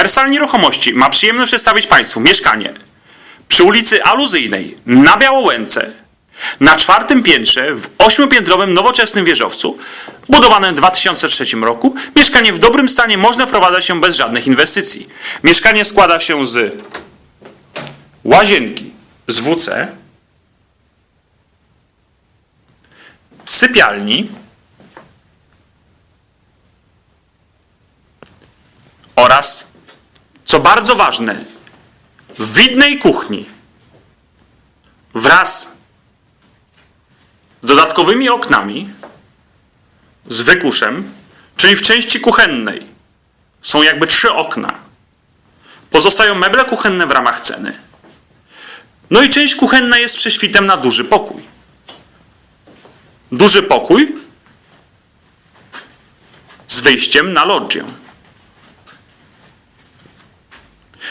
Wersal Nieruchomości ma przyjemność przedstawić Państwu mieszkanie przy ulicy Aluzyjnej na Białołęce na czwartym piętrze w ośmiopiętrowym nowoczesnym wieżowcu budowane w 2003 roku. Mieszkanie w dobrym stanie można wprowadzać się bez żadnych inwestycji. Mieszkanie składa się z łazienki z WC, sypialni oraz, co bardzo ważne, widnej kuchni wraz z dodatkowymi oknami z wykuszem, czyli w części kuchennej są jakby trzy okna. Pozostają meble kuchenne w ramach ceny. No i część kuchenna jest prześwitem na duży pokój. Duży pokój z wyjściem na lodżię.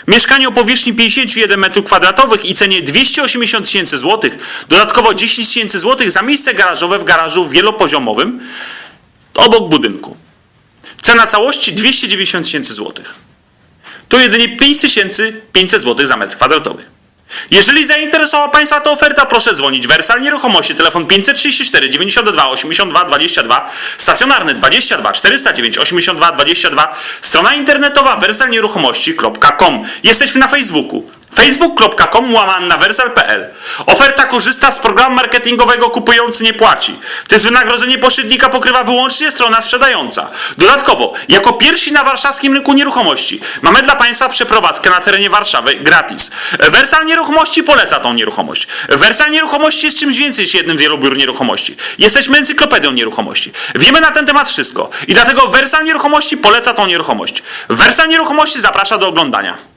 Mieszkanie o powierzchni 51 m2 i cenie 280 tysięcy złotych, dodatkowo 10 tysięcy złotych za miejsce garażowe w garażu wielopoziomowym obok budynku. Cena całości 290 tysięcy złotych. To jedynie 5500 zł za metr kwadratowy. Jeżeli zainteresowała Państwa ta oferta, proszę dzwonić. Wersal Nieruchomości, telefon 534 92 82 22, stacjonarny 22 409 82 22, strona internetowa wersalnieruchomości.com. Jesteśmy na Facebooku facebook.com łamane na wersal.pl. Oferta korzysta z programu marketingowego kupujący nie płaci. To jest wynagrodzenie pośrednika pokrywa wyłącznie strona sprzedająca. Dodatkowo, jako pierwsi na warszawskim rynku nieruchomości mamy dla Państwa przeprowadzkę na terenie Warszawy gratis. Wersal Nieruchomości poleca tą nieruchomość. Wersal Nieruchomości jest czymś więcej niż jednym z wielu biur nieruchomości. Jesteśmy encyklopedią nieruchomości. Wiemy na ten temat wszystko i dlatego Wersal Nieruchomości poleca tą nieruchomość. Wersal Nieruchomości zaprasza do oglądania.